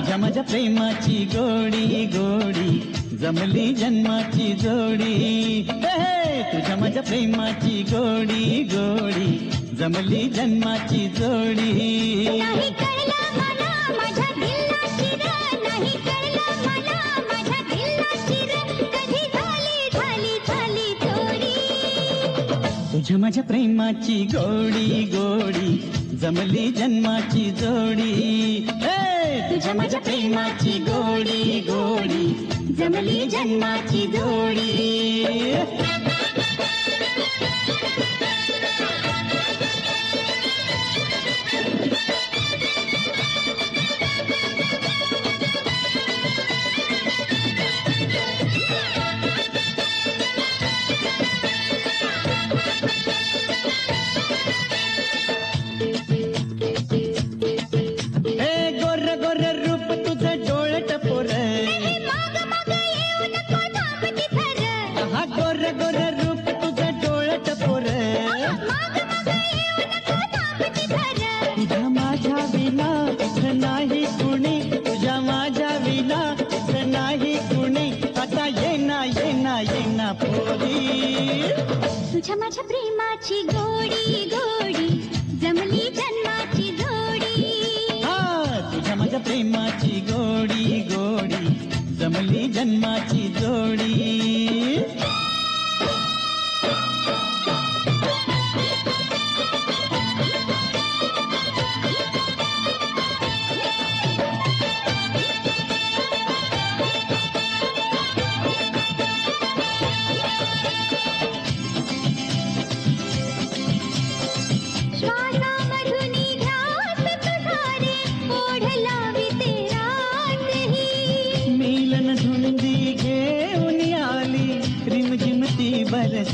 प्रेमाची गोडी गोडी जमली जन्माची जोडी. तुझ्या माझ्या प्रेमाची गोडी गोडी जमली जन्माची जोडी. माझ्या माझ्या तुझ्या माझ्या प्रेमाची गोडी गोडी जमली जन्माची जोडी. हे, प्रेमाची गोडी गोडी. जमली जन्माची जोडी. तुझ्या माझ्या प्रेमाची गोडी गोडी जमली जन्माची जोडी. हा तुझ्या माझ्या प्रेमाची गोडी गोडी जमली जन्माची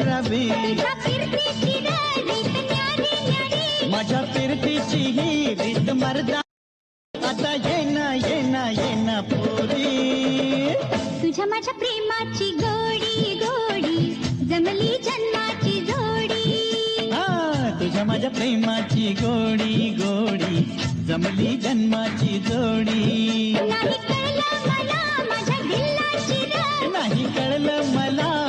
रवी. माझ्या फिरतीची ही रीत मर्दा. आता ये ना ये पोरी. तुझ्या माझ्या प्रेमाची गोडी गोडी. जमली जन्माची जोडी. तुझ्या माझ्या प्रेमाची गोडी गोडी. जमली जन्माची जोडी. नाही कळलं नाही कळलं मला